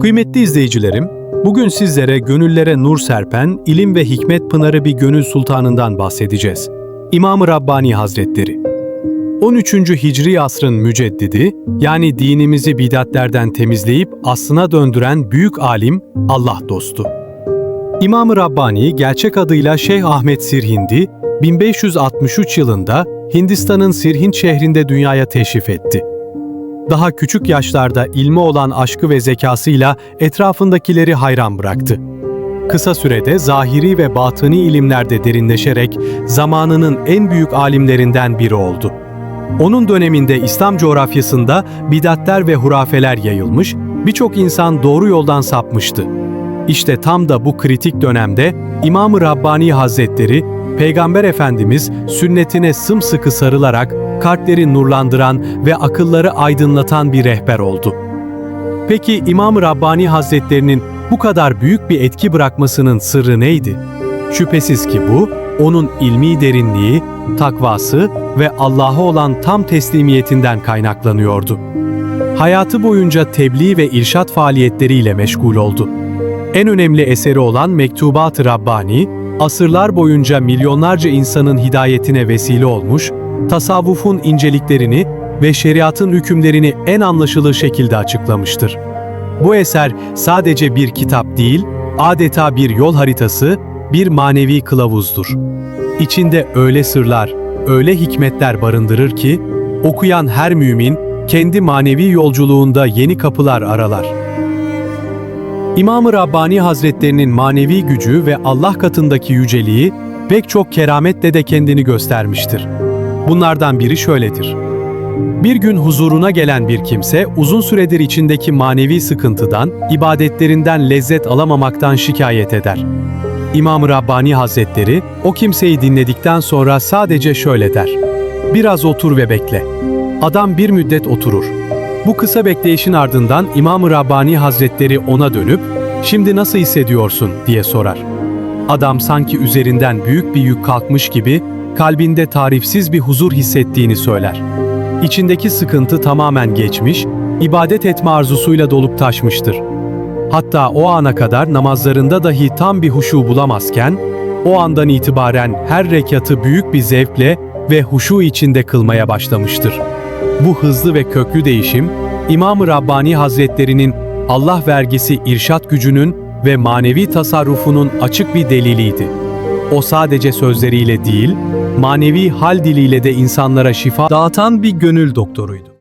Kıymetli izleyicilerim, bugün sizlere gönüllere nur serpen, ilim ve hikmet pınarı bir gönül sultanından bahsedeceğiz. İmam-ı Rabbani Hazretleri. 13. Hicri asrın müceddidi, yani dinimizi bidatlerden temizleyip aslına döndüren büyük alim, Allah dostu. İmam-ı Rabbani gerçek adıyla Şeyh Ahmet Sirhindi, 1563 yılında Hindistan'ın Sirhind şehrinde dünyaya teşrif etti. Daha küçük yaşlarda ilme olan aşkı ve zekasıyla etrafındakileri hayran bıraktı. Kısa sürede zahiri ve batıni ilimlerde derinleşerek zamanının en büyük alimlerinden biri oldu. Onun döneminde İslam coğrafyasında bidatler ve hurafeler yayılmış, birçok insan doğru yoldan sapmıştı. İşte tam da bu kritik dönemde İmam-ı Rabbani Hazretleri, Peygamber Efendimiz sünnetine sımsıkı sarılarak kalpleri nurlandıran ve akılları aydınlatan bir rehber oldu. Peki İmam-ı Rabbani Hazretlerinin bu kadar büyük bir etki bırakmasının sırrı neydi? Şüphesiz ki bu, onun ilmi derinliği, takvası ve Allah'a olan tam teslimiyetinden kaynaklanıyordu. Hayatı boyunca tebliğ ve irşat faaliyetleriyle meşgul oldu. En önemli eseri olan Mektubat-ı Rabbani, asırlar boyunca milyonlarca insanın hidayetine vesile olmuş, tasavvufun inceliklerini ve şeriatın hükümlerini en anlaşılır şekilde açıklamıştır. Bu eser sadece bir kitap değil, adeta bir yol haritası, bir manevi kılavuzdur. İçinde öyle sırlar, öyle hikmetler barındırır ki, okuyan her mümin kendi manevi yolculuğunda yeni kapılar aralar. İmam-ı Rabbani Hazretlerinin manevi gücü ve Allah katındaki yüceliği pek çok kerametle de kendini göstermiştir. Bunlardan biri şöyledir. Bir gün huzuruna gelen bir kimse uzun süredir içindeki manevi sıkıntıdan, ibadetlerinden lezzet alamamaktan şikayet eder. İmam-ı Rabbani Hazretleri o kimseyi dinledikten sonra sadece şöyle der. Biraz otur ve bekle. Adam bir müddet oturur. Bu kısa bekleyişin ardından İmam-ı Rabbani Hazretleri ona dönüp, "Şimdi nasıl hissediyorsun?" diye sorar. Adam sanki üzerinden büyük bir yük kalkmış gibi kalbinde tarifsiz bir huzur hissettiğini söyler. İçindeki sıkıntı tamamen geçmiş, ibadet etme arzusuyla dolup taşmıştır. Hatta o ana kadar namazlarında dahi tam bir huşu bulamazken, o andan itibaren her rekatı büyük bir zevkle ve huşu içinde kılmaya başlamıştır. Bu hızlı ve köklü değişim, İmam-ı Rabbani Hazretlerinin Allah vergisi irşat gücünün ve manevi tasarrufunun açık bir deliliydi. O sadece sözleriyle değil, manevi hal diliyle de insanlara şifa dağıtan bir gönül doktoruydu.